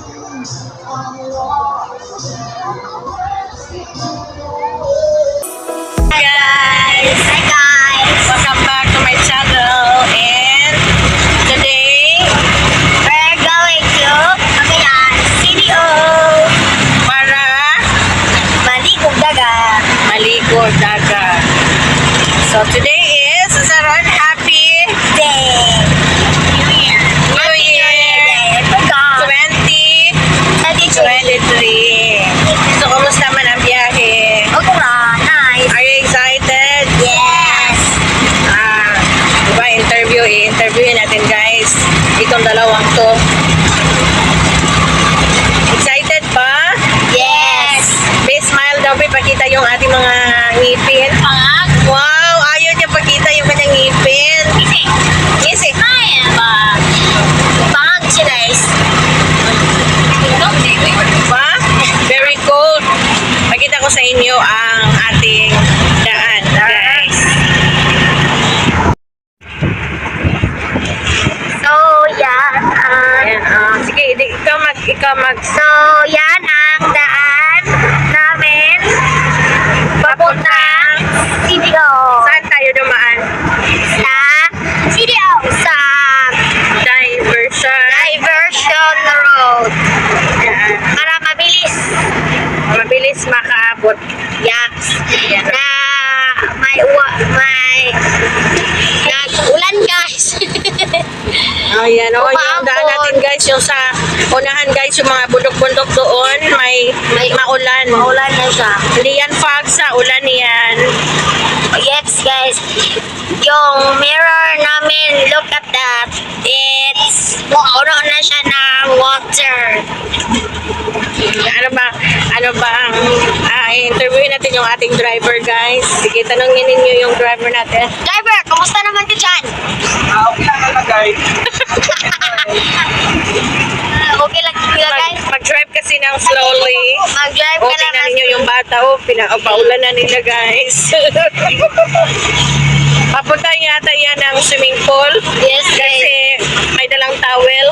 guys! Hi guys! Welcome back to my channel and today we're going to Cagayan CDO para maligog dagat. Maligog dagat. So today Mabilis makaabot. Yan. Na may uwa, may nag-ulan guys. Ayan, o, yung Umaambon. daan natin guys, yung sa unahan guys, yung mga bundok-bundok doon, may, May- maulan. Maulan na siya. Hindi yan fog sa ulan yan. Yes guys. Yung mirror namin, look at that. It's puno na siya ng water. Ano ba, ano ba ang, ah, interviewin natin yung ating driver guys. Sige, tanongin ninyo yung driver natin. Driver, kumusta naman ka dyan? Ah, okay lang nalagay. Ah, okay lang ka guys. Mag, mag-drive kasi ng slowly. Mag-drive O, ka lang. tingnan ninyo yung bata, o, pina, o, paulan na nila, guys. Papunta yata yan ng swimming pool. Yes guys. Kasi may dalang towel.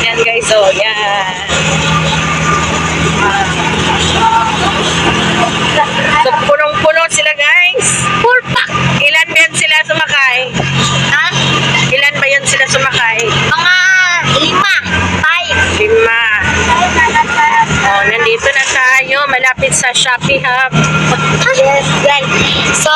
Yan, guys, o, yan. Shopee Hub. Yes, guys. So,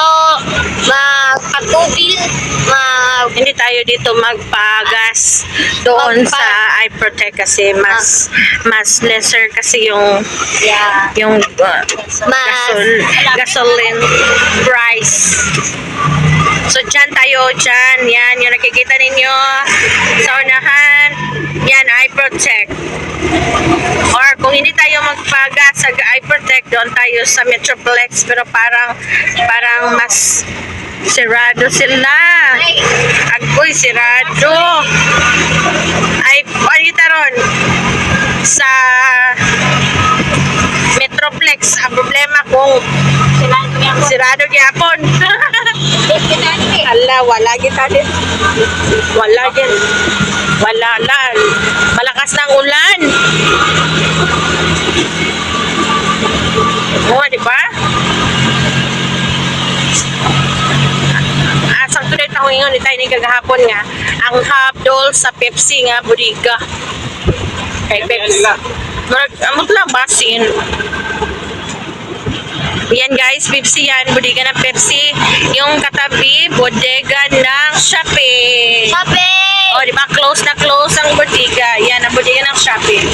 magpatubil, mag... Hindi tayo dito magpagas doon Magpa- sa iProtect kasi mas mas lesser kasi yung Yeah. yung uh, Mas... gasol, gasoline price. So, dyan tayo, dyan. Yan, yung nakikita ninyo sa unahan. Yan, iProtect. Or kung hindi tayo magpagas sa iProtect, doon tayo sa Metroplex. Pero parang, parang mas sirado sila. Agoy, sirado. Ay, palita ron. Sa Metroplex, ang problema kung sirado gyapon. Hala, wala kita din. Wala din. Wala lang. Malakas ng ulan. Oo, di ba? Ah, sakto na ito ngayon, tayo ni kagahapon nga. Ang habdol sa Pepsi nga, budiga. Kay Pepsi. Murag, amot lang basin. Yan guys, Pepsi yan. Bodega ng Pepsi. Yung katabi, bodega ng Shopee. Sabi! O, di ba? Close na close ang bodega. Yan, ang bodega ng Shopee.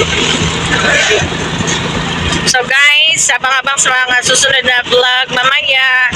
So guys, abang-abang sa mga susunod na vlog mamaya.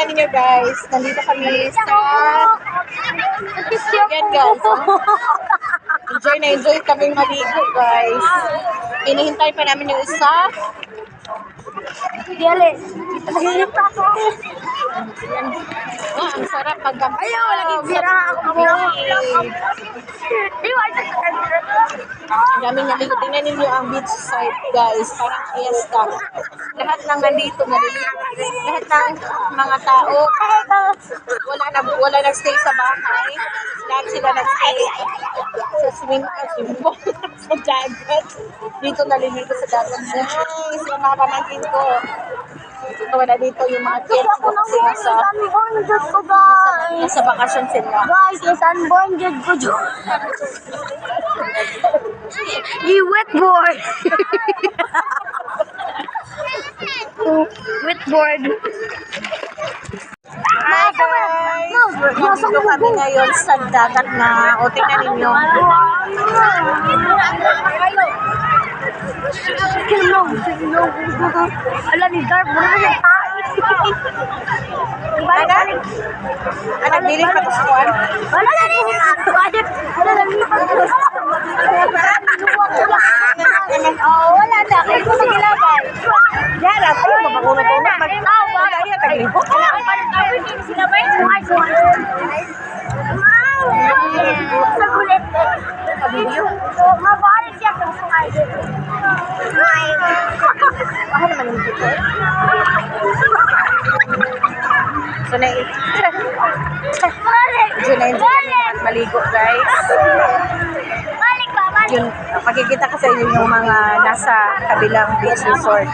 Tingnan niyo guys. Nandito kami sa... Yan guys. Enjoy na enjoy kami maligo guys. Hinihintay pa namin yung isa. Diyali. Mahirap ako. Ah, ang sarap pagkampi. Ayaw, lagi sira ako. Di ba? Ang daming naligo. Tingnan ninyo ang beach side guys. Parang fiesta. Lahat ng nandito naliligo. Lahat ng mga tao. Wala na wala nagstay sa bahay. Lahat sila nagstay sa swim, uh, swimming pool, sa dagat. Dito naliligo sa dagat. Guys, yung mga pamangkin ko. Wala dito yung mga kids ko kasi nasa, Sunbonded ko, guys. nasa bakasyon sila. Guys, sunbonded ko, dyan. You wet board. wet board. Hi guys! Nandito kami ngayon sa dagat na, o tingnan ninyo. Silong, silong. Ala ni Garb, mo na yung Ano? Ah, nagbili pa to sa kuwan? Wala na rin yung budget. Wala na rin yung Oh, wala na. Kaya ko magilabay. Yan, at ayun, mabakunot ko. Mag-tao ba? Ay, taglipo. Wala ka pa rin kami. Sinabay. Suway, suway. Sa kulit. Video. Mabalik siya kung suway. Ako naman yung dito. So, na Balik. So, na kami at maligo, guys. Balik ba? Balik. Yun, sa inyo yung mga nasa kabilang beach resort.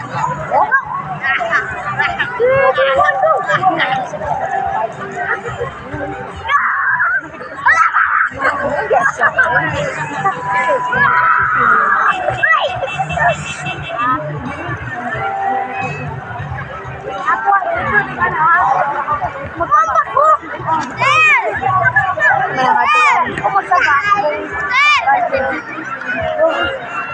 Mga ating Sige,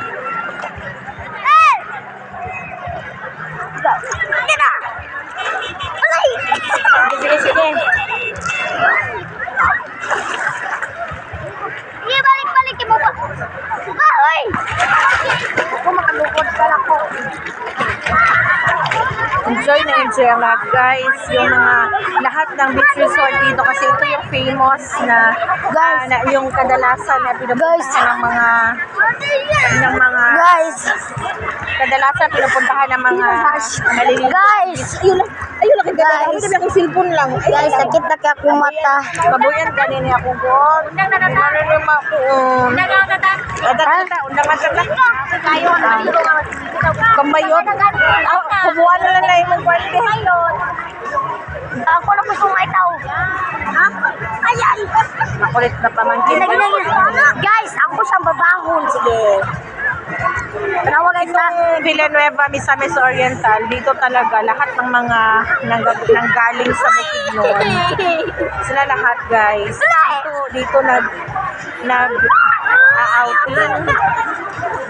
Ang lahat guys. Yung mga lahat ng beach resort dito. Kasi ito yung famous na, ah, na yung kadalasan na pinupuntahan ng mga ng mga Guys, kadalasan pinupuntahan ng mga maliliit. guys, Ayun lang. Ayun lang kagaya. Guys. Sabi akong cellphone lang. Ay, guys, lang. sakit na kaya akong mata. Kabuyan kanini ako ko. Undang na nata. Ano ma ko. Undang na nata. Undang na nata. Undang na nata. Kayo, Kambayot. Ah, kubuan na lang na yung kwente. Ako na po sumaitaw. Ha? Ayan! Makulit na pamangkin. Guys, ako siyang babahon. Sige. Guys na. Itong Villanueva, Misamis Oriental, dito talaga lahat ng mga nang- nanggaling sa Bukidnon. Sila lahat, guys. Dito, dito nag nag outing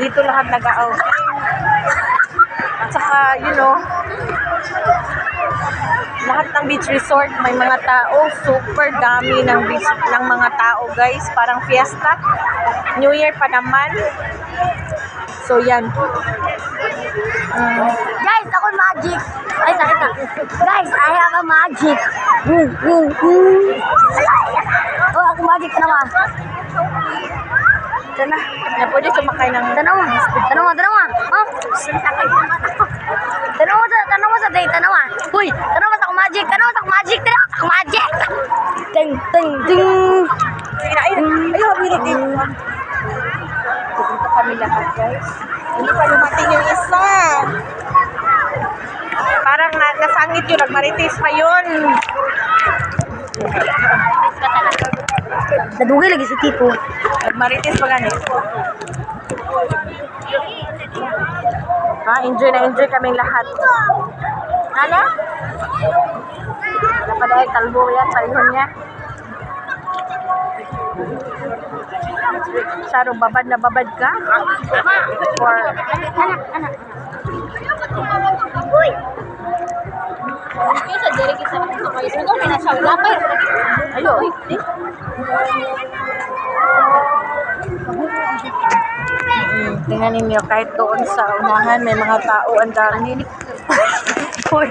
Dito lahat nag-outing. At saka, you know, lahat ng beach resort may mga tao, super dami ng beach ng mga tao, guys. Parang fiesta. New Year pa naman. So, yan. Mm. Guys, ako magic. Ay, sakit na. Guys, I have a magic. Mm, mm, mm. Oh, ako magic na naman. Ito na. Na pwede sumakay ng... Tanawa. Tanawa, tanawa. Oh. Tanawa sa, tanawa sa day, tanawa. Uy, tanawa sa ako magic, tanawa sa ako magic, tanawa sa ako magic. Ting, ting, ting. Sige na, ayun. Ayun, mabilit din. Dito kami lahat, guys. Hindi pa lumating yung isa. Parang na, nasangit yun. Nagmaritis pa yun. Nadugay lagi si Tito. Nagmaritis pa gani. Ha, enjoy na enjoy kaming lahat. Ano? Wala pa dahil kalbo yan sa ihon niya. Saro, babad na babad ka? Or, Anak, anak, anak. Uy, Ay, ito daw, pinasyaw na pa. Ayo, oy. di. Tingnan ninyo, kahit doon sa unahan, may mga tao, ang dami. Oh,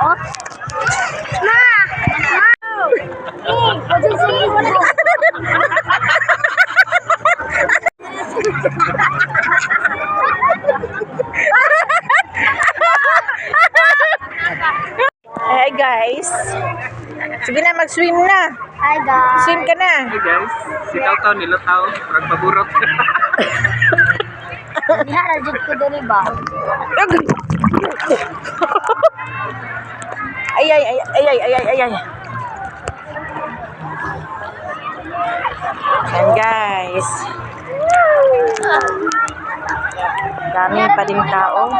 Ma! Ma! Eh, magsisingin guys. Sige na, mag-swim na. Hi, guys. Swim ka na. Hi, guys. Si Tao Tao nila Tao. Ragpaburot. Diha, rajit ko din ba? Ay, ay, ay, ay, ay, ay, ay, ay. Ayan, guys. Dami pa din tao.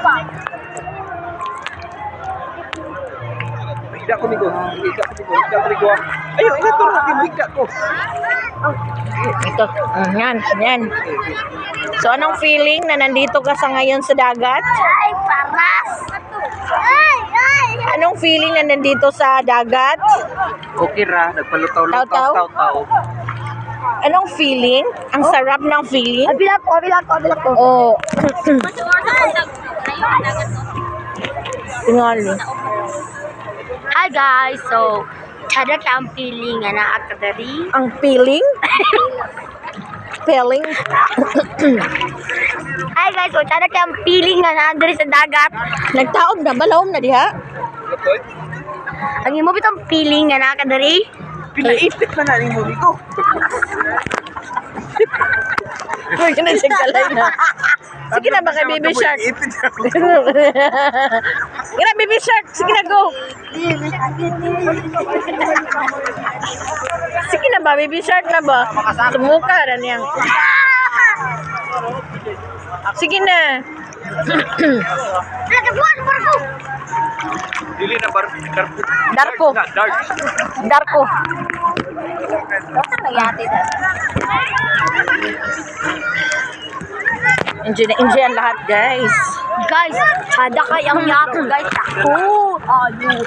Higda ko nigo, higda ko nigo, higda ko nigo. Ayo, ina to, higda ko. Ito. Mm, yan, yan. So, anong feeling na nandito ka sa ngayon sa dagat? Ay, paras. Ay, ay. Anong feeling na nandito sa dagat? Okay ra, nagpalutaw-lutaw, Taw-taw? taw-taw. Anong feeling? Ang sarap ng feeling? Abilak ko, abilak ko, abilak ko. Oh. Tingali. Hi guys, so tada ka ang feeling nga naa ka diri. Ang feeling? feeling? Hi guys, so tada ka ang feeling nga naa diri sa dagat. Nagtaob na, balawom na diha. Ang imo bitong feeling nga naa ka diri. Pinaipit na na ni mo nigo. Uy, na siya galay na. Sige na, baka baby shark. Ipit ako. Baby shark. Sige na, go. Sige na ba, baby shark na ba? Sumuka na niyang. Sige na. Nagbuan barko. Dili na bar darko. Darko. Darko. Enjoy na enjoy ang lahat, guys. Guys, tada kay ang yako guys. Ako. Ayo.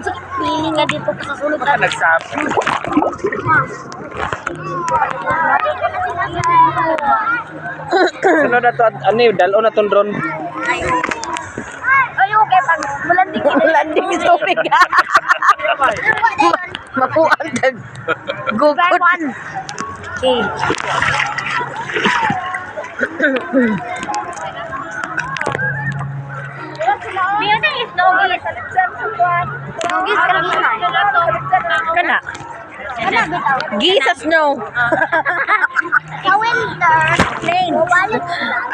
Sige, feeling nga dito sa sulod Baka nagsabi. Sunod na to, ano yun, dalo na tong drone. Ay, okay. Pag mulanding Landing sa tubig. Mapuan kag gugod. Okay. Niya na is nogis. Nogis kanina. Kana. Kana bitaw. Gisa snow. Sa winter.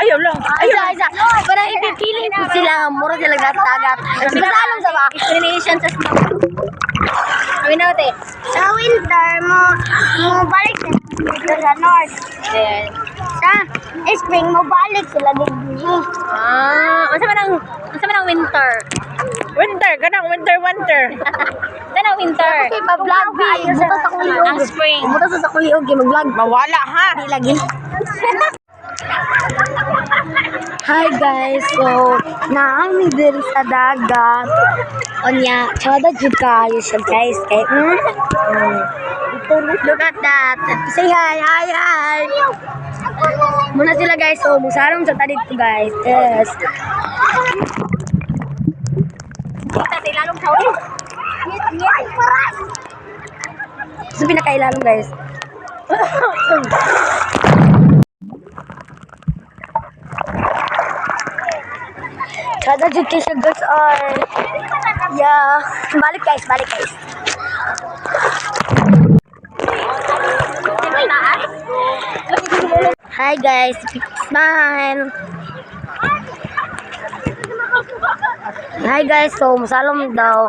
Ayaw lang. Ayaw, isa. Parang ipipiling ko sila. Mura sila gat-tagat. Basta alam sa ba? Explanation sa snow. Kami na ate. Sa winter, mo, mo balik sila sa north. Then, sa spring, mo balik sila dito. Ah, Asa man ang, asa man ang winter? winter, kanang winter winter. Sana winter. Okay, pa-vlog bi. Buta sa kuliog. Ang spring. Buta sa kuliog. Mag-vlog. Mawala ha. Di lagi. Hi guys, so naami diri sa dagat. Onya, chada jud kayo guys. Kay mm, mm. Look at that. Say hi, hi, hi. Muna sila guys, so musalong sa talit to guys. Yes. Kita ilalong sa ulo. Sa pinakailalong guys. Kada kay siya guys ay yeah. Balik guys, balik guys. Hi guys, smile. Hi guys, so masalom daw.